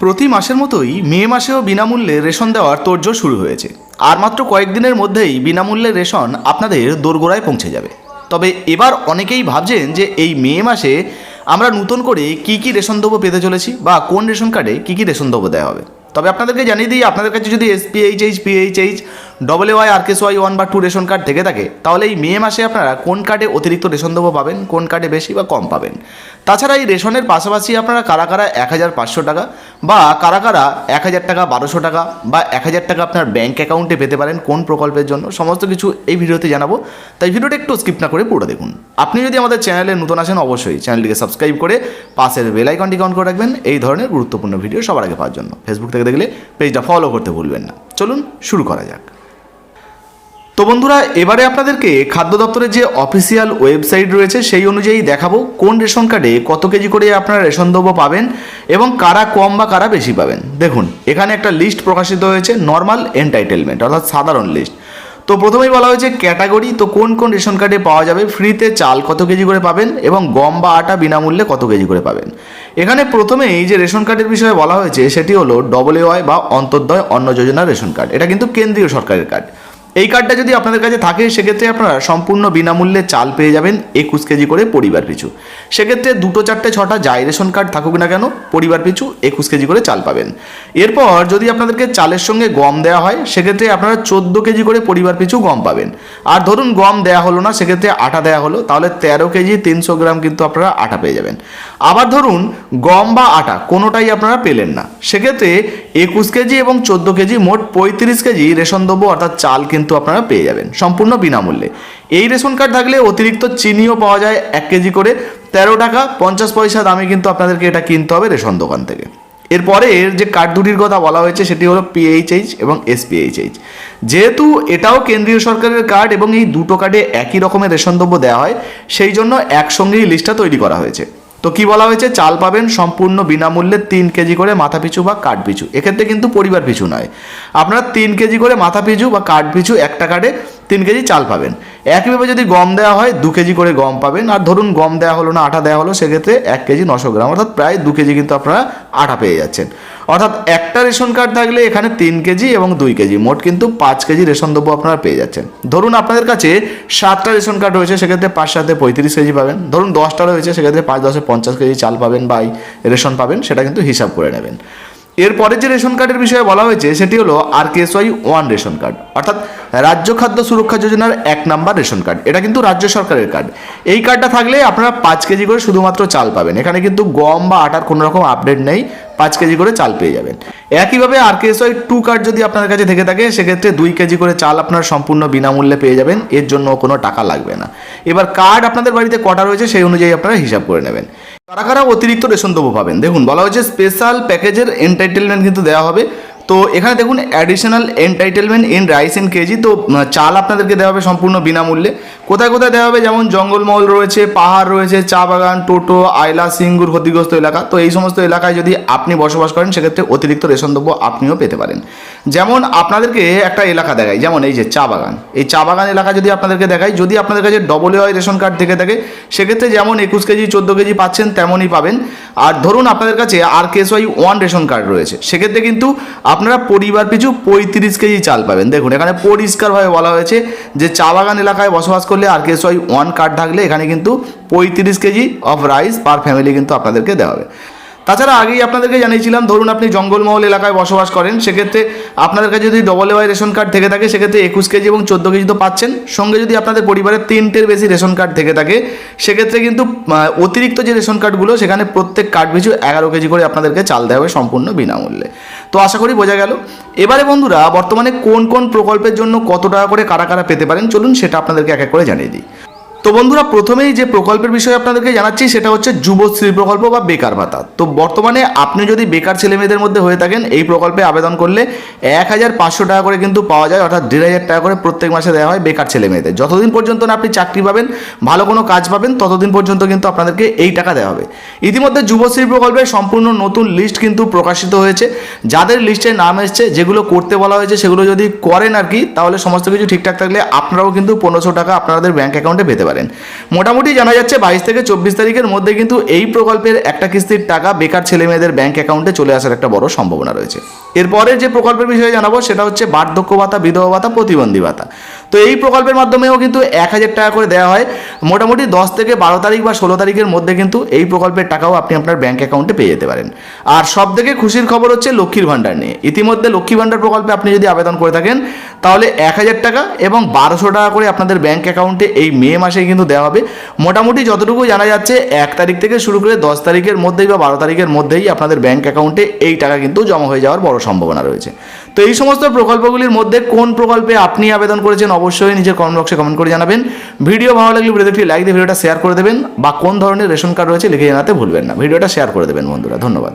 প্রতি মাসের মতোই মে মাসেও বিনামূল্যে রেশন দেওয়ার তোর্য শুরু হয়েছে। আর মাত্র কয়েকদিনের মধ্যেই বিনামূল্যে রেশন আপনাদের দোরগোড়ায় পৌঁছে যাবে। তবে এবার অনেকেই ভাবছেন যে এই মে মাসে আমরা নতুন করে কি কি রেশন দ্রব্য পেতে চলেছি বা কোন রেশন কার্ডে কি কি রেশন দ্রব্য দেওয়া হবে। তবে আপনাদেরকে জানিয়ে দিই, আপনাদের কাছে যদি SPHH PHH double Y R KS Y one বা টু রেশন কার্ড থেকে থাকে, তাহলে এই মে মাসে আপনারা কোন কার্ডে অতিরিক্ত রেশন দেবো পাবেন, কোন কার্ডে বেশি বা কম পাবেন? তাছাড়া এই রেশনের পাশাপাশি আপনারা কারা কারা এক হাজার পাঁচশো টাকা বা কারা কারা এক হাজার টাকা বারোশো টাকা বা এক হাজার টাকা আপনার ব্যাঙ্ক অ্যাকাউন্টে পেতে পারেন কোন প্রকল্পের জন্য, সমস্ত কিছু এই ভিডিওতে জানাব। তাই ভিডিওটা একটু স্কিপ না করে পুরো দেখুন। আপনি যদি আমাদের চ্যানেলে নতুন আসেন, অবশ্যই চ্যানেলটিকে সাবস্ক্রাইব করে পাশের বেল আইকনটিকে অন করে রাখবেন, এই ধরনের গুরুত্বপূর্ণ ভিডিও সবার আগে পাওয়ার জন্য। ফেসবুক থেকে দেখলে পেজটা ফলো করতে ভুলবেন না। চলুন শুরু করা যাক। তো বন্ধুরা, এবারে আপনাদেরকে খাদ্য দপ্তরের যে অফিসিয়াল ওয়েবসাইট রয়েছে সেই অনুযায়ী দেখাবো কোন রেশন কার্ডে কত কেজি করে আপনারা রেশন দ্রব্য পাবেন এবং কারা কম বা কারা বেশি পাবেন। দেখুন, এখানে একটা লিস্ট প্রকাশিত হয়েছে নর্মাল এন্টাইটেলমেন্ট অর্থাৎ সাধারণ লিস্ট তো প্রথমেই বলা হয়েছে ক্যাটাগরি তো কোন কোন রেশন কার্ডে পাওয়া যাবে? ফ্রিতে চাল কত কেজি করে পাবেন এবং গম বা আটা বিনামূল্যে কত কেজি করে পাবেন? এখানে প্রথমেই যে রেশন কার্ডের বিষয়ে বলা হয়েছে, সেটি হলো ডবল ওয়াই বা অন্তর্দয় অন্ন যোজনা রেশন কার্ড। এটা কিন্তু কেন্দ্রীয় সরকারের কার্ড। এই কার্ডটা যদি আপনাদের কাছে থাকে, সেক্ষেত্রে আপনারা সম্পূর্ণ বিনামূল্যে চাল পেয়ে যাবেন একুশ কেজি করে পরিবার পিছু। সেক্ষেত্রে দুটো, চারটে, ছটা যাই রেশন কার্ড থাকুক না কেন, পরিবার পিছু একুশ কেজি করে চাল পাবেন। এরপর যদি আপনাদেরকে চালের সঙ্গে গম দেওয়া হয়, সেক্ষেত্রে আপনারা চোদ্দ কেজি করে পরিবার পিছু গম পাবেন। আর ধরুন গম দেওয়া হলো না, সেক্ষেত্রে আটা দেওয়া হলো, তাহলে তেরো কেজি তিনশো গ্রাম কিন্তু আপনারা আটা পেয়ে যাবেন। আবার ধরুন গম বা আটা কোনোটাই আপনারা পেলেন না, সেক্ষেত্রে একুশ কেজি এবং চোদ্দ কেজি মোট পঁয়ত্রিশ কেজি রেশন দ্রব্য অর্থাৎ চাল কিন্তু আপনারা পেয়ে যাবেন, সম্পূর্ণ বিনামূল্যে। এই রেশন কার্ড থাকলে অতিরিক্ত চিনিও পাওয়া যায় এক কেজি করে। তেরো টাকা, পঞ্চাশ পয়সা দামে কিন্তু আপনাদেরকে এটা কিনতে হবে রেশন দোকান থেকে। এরপরে এর যে কার্ড দুটির কথা বলা হয়েছে, সেটি হলো পিএইচএইচ এবং এসপিএইচএইচ যেহেতু এটাও কেন্দ্রীয় সরকারের কার্ড এবং এই দুটো কার্ডে একই রকমের রেশন দ্রব্য দেওয়া হয়, সেই জন্য একসঙ্গেই লিস্টটা তৈরি করা হয়েছে। তো কি বলা হয়েছে? চাল পাবেন সম্পূর্ণ বিনামূল্যে তিন কেজি করে মাথা পিছু বা কাঠ পিছু এক্ষেত্রে কিন্তু পরিবার পিছু নয়। আপনারা তিন কেজি করে মাথা পিছু বা কাঠ পিছু একটা কার্ডে তিন কেজি চাল পাবেন। একইভাবে যদি গম দেওয়া হয়, দু কেজি করে গম পাবেন। আর ধরুন গম দেওয়া হলো না, আটা দেওয়া হলো, সেক্ষেত্রে এক কেজি নশো গ্রাম। অর্থাৎ প্রায় দু কেজি কিন্তু আপনারা আটা পেয়ে যাচ্ছেন। অর্থাৎ একটা রেশন কার্ড থাকলে এখানে তিন কেজি এবং দুই কেজি, মোট কিন্তু পাঁচ কেজি রেশন দ্রব্য আপনারা পেয়ে যাচ্ছেন। ধরুন আপনাদের কাছে সাতটা রেশন কার্ড রয়েছে, সেক্ষেত্রে পাঁচ সাথে পঁয়ত্রিশ কেজি পাবেন। ধরুন দশটা রয়েছে, সেক্ষেত্রে পাঁচ দশে পঞ্চাশ কেজি চাল পাবেন বা রেশন পাবেন, সেটা কিন্তু হিসাব করে নেবেন। এরপরে যে রেশন কার্ডের বিষয়ে বলা হয়েছে, সেটি হলো R Y one ration card. অর্থাৎ রাজ্য খাদ্য সুরক্ষা যোজনার এক নাম্বার রেশন কার্ড। এটা কিন্তু রাজ্য সরকারের কার্ড। এই কার্ডটা থাকলে আপনারা পাঁচ কেজি করে শুধুমাত্র চাল পাবেন। এখানে কিন্তু গম বা আটার কোনো রকম আপডেট নেই। পাঁচ কেজি করে চাল পেয়ে যাবেন। একইভাবে আর ওয়াই টু কার্ড যদি আপনার কাছে থেকে থাকে, সেক্ষেত্রে দুই কেজি করে চাল আপনার সম্পূর্ণ বিনামূল্যে পেয়ে যাবেন। এর জন্য কোনো টাকা লাগবে না। এবার কার্ড আপনাদের বাড়িতে কটা রয়েছে, সেই অনুযায়ী আপনারা হিসাব করে নেবেন। কারা কারা অতিরিক্ত রেশন দেবো পাবেন? দেখুন, বলা হয়েছে স্পেশাল প্যাকেজের এন্টাইটেলমেন্ট কিন্তু দেওয়া হবে। তো এখানে দেখুন additional entitlement in rice in KG তো চাল আপনাদেরকে দেওয়া হবে সম্পূর্ণ বিনামূল্যে। কোথায় কোথায় দেওয়া হবে? যেমন জঙ্গলমহল রয়েছে, পাহাড় রয়েছে, চা বাগান, টোটো, আয়লা, সিঙ্গুর ক্ষতিগ্রস্ত এলাকা। তো এই সমস্ত এলাকায় যদি আপনি বসবাস করেন, সেক্ষেত্রে অতিরিক্ত রেশন দ্রব্য আপনিও পেতে পারেন। যেমন আপনাদেরকে একটা এলাকা দেখায় যেমন এই যে চা বাগান। এই চা বাগান এলাকা যদি আপনাদেরকে দেখায় যদি আপনাদের কাছে ডবল ওয়াই রেশন কার্ড থেকে থাকে, সেক্ষেত্রে যেমন একুশ কেজি, চোদ্দ কেজি পাচ্ছেন, তেমনই পাবেন। আর ধরুন আপনাদের কাছে R KS Y one ration card রয়েছে, সেক্ষেত্রে কিন্তু আপনারা পরিবার পিছু পঁয়ত্রিশ কেজি চাল পাবেন। দেখুন, এখানে পরিষ্কারভাবে বলা হয়েছে যে চা বাগান এলাকায় বসবাস করলে R KS Y one card থাকলে এখানে কিন্তু পঁয়ত্রিশ KG of rice per family কিন্তু আপনাদেরকে দেওয়া হবে। তাছাড়া আগেই আপনাদেরকে জানিয়েছিলাম, ধরুন আপনি জঙ্গলমহল এলাকায় বসবাস করেন, সেক্ষেত্রে আপনাদের কাছে যদি ডবল ওয়াই রেশন কার্ড থেকে থাকে, সেক্ষেত্রে একুশ কেজি এবং চোদ্দ কেজি তো পাচ্ছেন। সঙ্গে যদি আপনাদের পরিবারের তিনটের বেশি রেশন কার্ড থেকে থাকে, সেক্ষেত্রে কিন্তু অতিরিক্ত যে রেশন কার্ডগুলো সেখানে প্রত্যেক কার্ড পিছু এগারো কেজি করে আপনাদেরকে চাল দেওয়া হবে সম্পূর্ণ বিনামূল্যে। তো আশা করি বোঝা গেল। এবারে বন্ধুরা, বর্তমানে কোন কোন প্রকল্পের জন্য কত টাকা করে কারা কারা পেতে পারেন, চলুন সেটা আপনাদেরকে এক এক করে জানিয়ে দিই। তো বন্ধুরা, প্রথমেই যে প্রকল্পের বিষয়ে আপনাদেরকে জানাচ্ছি, সেটা হচ্ছে যুবশ্রী প্রকল্প বা বেকার ভাতা। তো বর্তমানে আপনি যদি বেকার ছেলেমেয়েদের মধ্যে হয়ে থাকেন, এই প্রকল্পে আবেদন করলে এক হাজার পাঁচশো টাকা করে কিন্তু পাওয়া যায়, অর্থাৎ দেড় হাজার টাকা করে প্রত্যেক মাসে দেওয়া হয় বেকার ছেলেমেয়েদের। যতদিন পর্যন্ত না আপনি চাকরি পাবেন, ভালো কোনো কাজ পাবেন, ততদিন পর্যন্ত কিন্তু আপনাদেরকে এই টাকা দেওয়া হবে। ইতিমধ্যে যুবশ্রী প্রকল্পের সম্পূর্ণ নতুন লিস্ট কিন্তু প্রকাশিত হয়েছে। যাদের লিস্টে নাম এসছে, যেগুলো করতে বলা হয়েছে, সেগুলো যদি করেন আর কি, তাহলে সমস্ত কিছু ঠিকঠাক থাকলে আপনারাও কিন্তু পনেরোশো টাকা আপনাদের ব্যাঙ্ক অ্যাকাউন্টে পেতে পারেন। মোটামুটি জানা যাচ্ছে বাইশ থেকে চব্বিশ তারিখের মধ্যে কিন্তু এই প্রকল্পের একটা কিস্তির টাকা বেকার ছেলে মেয়েদের ব্যাংক অ্যাকাউন্টে চলে আসার একটা বড় সম্ভাবনা রয়েছে। এরপরে যে প্রকল্পের বিষয়ে জানাব সেটা হচ্ছে বার্ধক্য ভাতা, বিধবা ভাতা, প্রতিবন্ধী ভাতা। তো এই প্রকল্পের মাধ্যমেও কিন্তু এক হাজার টাকা করে দেওয়া হয়। মোটামুটি দশ থেকে বারো তারিখ বা ষোলো তারিখের মধ্যে কিন্তু এই প্রকল্পের টাকাও আপনি আপনার ব্যাংক অ্যাকাউন্টে পেয়ে যেতে পারেন। আর সব থেকে খুশির খবর হচ্ছে লক্ষ্মীর ভাণ্ডার নিয়ে। ইতিমধ্যে লক্ষ্মী ভাণ্ডার প্রকল্পে আপনি যদি আবেদন করে থাকেন, তাহলে এক হাজার টাকা এবং বারোশো টাকা করে আপনাদের ব্যাংক অ্যাকাউন্টে এই মে মাসে কিন্তু দেওয়া হবে। মোটামুটি যতটুকু জানা যাচ্ছে, এক তারিখ থেকে শুরু করে দশ তারিখের মধ্যেই বা বারো তারিখের মধ্যেই আপনাদের ব্যাংক অ্যাকাউন্টে এই টাকা কিন্তু জমা হয়ে যাওয়ার বড় সম্ভাবনা রয়েছে। তো এই সমস্ত প্রকল্পগুলির মধ্যে কোন প্রকল্পে আপনি আবেদন করেছেন অবশ্যই নিজের কমেন্ট বক্সে কমেন্ট করে জানাবেন। ভিডিও ভালো লাগলে ভিডিওতে একটি লাইক দিয়ে ভিডিওটা শেয়ার করে দেবেন বা কোন ধরনের রেশন কার্ড রয়েছে লিখে জানাতে ভুলবেন না। ভিডিওটা শেয়ার করে দেবেন বন্ধুরা, ধন্যবাদ।